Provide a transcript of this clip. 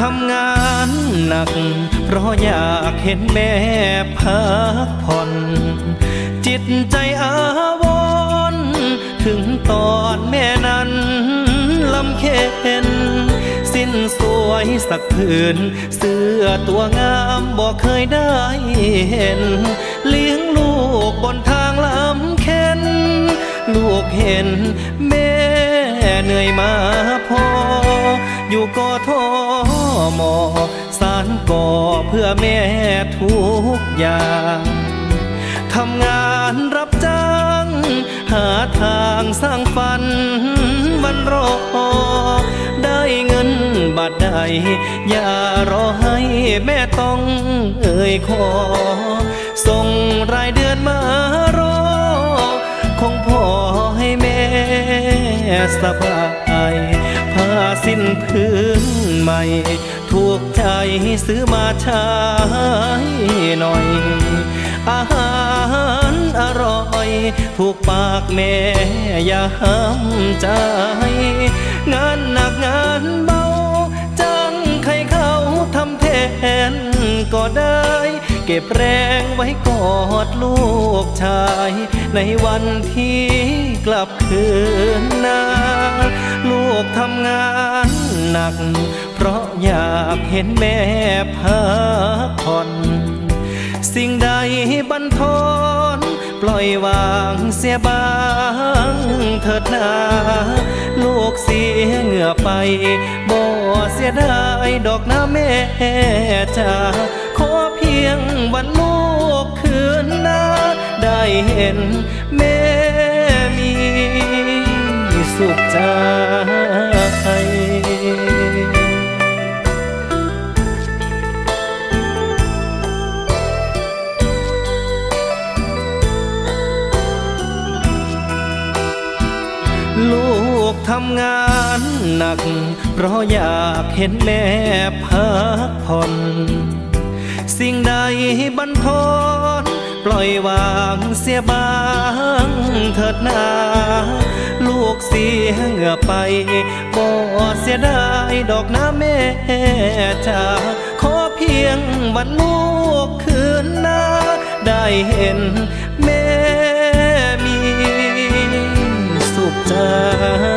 ทำงานหนัก เพราะอยากเห็นแม่พักผ่อน จิตใจอาวรถึงตอนแม่นั้นลำเค็นสิ้นสวยสักผืน เสื้อตัวงามบอกเคยได้เห็น เลี้ยงลูกบนทางลำเค็นลูกเห็นแม่เหนื่อยมาพออยู่กอท มอสารก่อเพื่อแม่ทุกอย่างทำงานรับจ้าง หาทางสร้างฝันวันรอ ได้เงินบาทใด อย่ารอให้แม่ต้องเอ่ยขอ ส่งรายเดือนมารอ คงพอให้แม่สบายผ้าสิ้นพื้นใหม่ ถูกใจซื้อมาใช้หน่อย อาหารอร่อย ถูกปากแม่อย่าห้ามใจ งานหนักงานเบาจังใครเขาทำแทนก็ได้ เก็บแรงไว้กอดลูกชาย ในวันที่กลับคืนนาลูกทำงานหนัก เห็นแม่พักผ่อน สิ่งใดบันทอนปล่อยวางเสียบ้างเถิดนาลูกเสียเหงื่อไป บ่เสียดายดอกนะแม่จ๋าขอเพียงวันลูกคืนนาได้เห็นแม่มีสุขใจ ลูกทำงานหนัก เพราะอยากเห็นแม่พักผ่อน สิ่งใดบันทอนปล่อยวางเสียบ้างเถิดนา ลูกเสียเหงื่อไปบ่เสียดายดอกนะแม่จ๋าขอเพียงวันลูกคืนนาได้เห็น สุขใจ